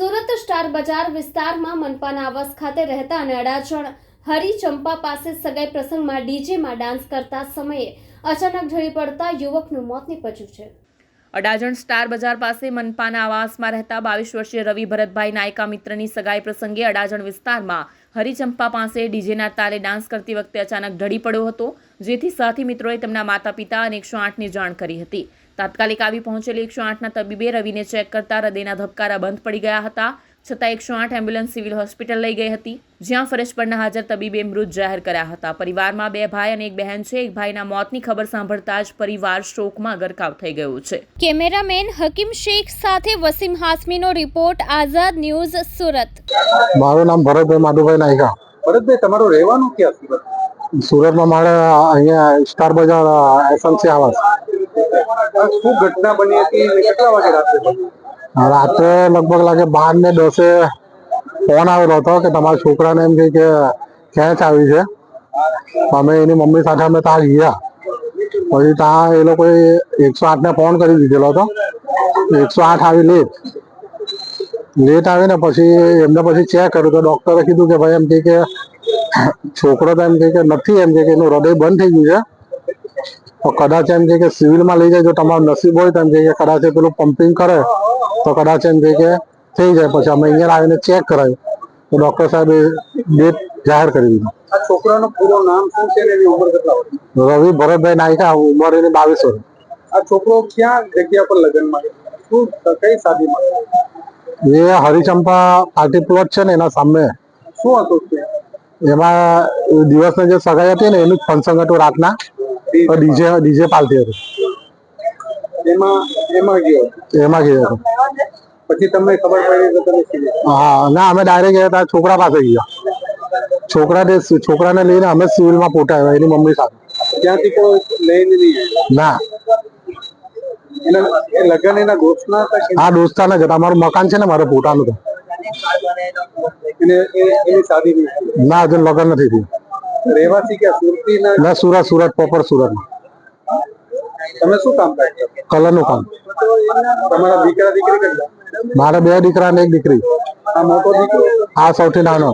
Surat star બજાર વિસ્તારમાં મનપાના આવાસ ખાતે રહેતા અને અડાજણ હરિચંપા પાસે સગાઈ પ્રસંગમાં ડીજેમાં ડાન્સ કરતા સમયે અચાનક ઢળી પડતા યુવકનું મોત નીપજ્યું છે. અડાજણ સ્ટાર બજાર પાસે મનપાના આવાસમાં રહેતા બાવીસ વર્ષીય રવિ ભરતભાઈ નાયકા મિત્રની સગાઈ પ્રસંગે અડાજણ વિસ્તારમાં હરિચંપા પાસે ડીજેના તાલે ડાન્સ કરતી વખતે અચાનક ઢળી પડ્યો હતો, જેથી સાથી મિત્રોએ તેમના માતા પિતા અને એકસો આઠની જાણ કરી હતી. તાત્કાલિક આવી પહોંચેલી એકસો આઠના તબીબે રવિને ચેક કરતા હૃદયના ધબકારા બંધ પડી ગયા હતા છતાં એકસો આઠ એમ્બ્યુલન્સ સિવિલ હોસ્પિટલ લઈ ગઈ હતી જ્યાં ફરજ પરના હાજર તબીબે મૃત જાહેર કર્યા હતા. પરિવારમાં બે ભાઈ અને એક બહેન છે. એક ભાઈના મોતની ખબર સાંભળતા જ પરિવાર શોકમાં ગરકાવ થઈ ગયો છે. કેમેરામેન હકીમ શેખ સાથે વસીમ હાસમીનો રિપોર્ટ આઝાદ ન્યૂઝ સુરત. મારું નામ ભરતભાઈ માધુભાઈ નાયકા. ભરતભાઈ તમારું રહેવાનું ક્યાં સુરત સુરતમાં મારે અહીંયા સ્ટાર બજાર એસએમસી આવાસ. શું ઘટના બની હતી કેટલા વાગે રાત્રે? રાત્રે લગભગ લાગે બાર ને દસે ફોન આવેલો હતો કે તમારા છોકરાને એમ કે ખેંચ આવી છે. અમે એની મમ્મી સાથે અમે ત્યાં ગયા. પછી ત્યાં એ લોકોએ એકસો આઠને ફોન કરી દીધેલો હતો. એકસો આઠ આવી લેટ. લેટ આવીને પછી એમને પછી ચેક કર્યું તો ડોક્ટરે કીધું કે ભાઈ એમ કે છોકરો તો એમ કે નથી એમ કહે કે એનું હૃદય બંધ થઈ ગયું છે. તો કદાચ એમ કે સિવિલમાં લઈ જાય જો તમારું નસીબ હોય તો એમ કે કદાચ પેલું પમ્પિંગ કરે તો કદાચ એમ કે થઈ જાય. પછી અમે અહીંયા આવીને ચેક કરાય. તો ડોક્ટર સાહેબે ડેટ જાહેર કરી દીધી. આ છોકરાનું પૂરું નામ શું છે ને એની ઉંમર કેટલા રવિ ભરતભાઈ નાયકા ઉંમર એની બાવીસ વર્ષ. આ છોકરો ક્યાં જગ્યા પર લગ્નમાં શું કઈ શાદીમાં એ હરિચંપા પાર્ટી પ્લોટ છે ને એના સામે. શું હતું એમાં દિવસની જે સગાઈ હતી ને એનું જ ફંક્શન હતું રાતના. ડીજે ડીજે પાલતી હતી. એમાં એમાં ગયો? એમાં ગયો હતો. પછી તમને ખબર પડી તો તમે હા ના અમે ડાયરેક્ટ ગયા હતા છોકરા પાસે ગયા. છોકરાને છોકરાને લઈને અમે સિવિલમાં આવ્યા એની મમ્મી સાથે. ત્યાંથી કોઈ લઈને નહીં ના. લગ્ન એના દોસ્તના આ દોસ્તાને જ હતા. અમારું મકાન છે ને મારે પોતાનું તો. ના હજુ લગ્ન નથી થયું. રહેવાસી કે સુરતી ના સુરત સુરત પ્રોપર સુરત. તમે શું કામ કલર કલરનું કામ. તમારા દીકરા દીકરી કેટલા? મારે બે દીકરા ને એક દીકરી. આ મોટો દીકરો? આ સૌથી નાનો.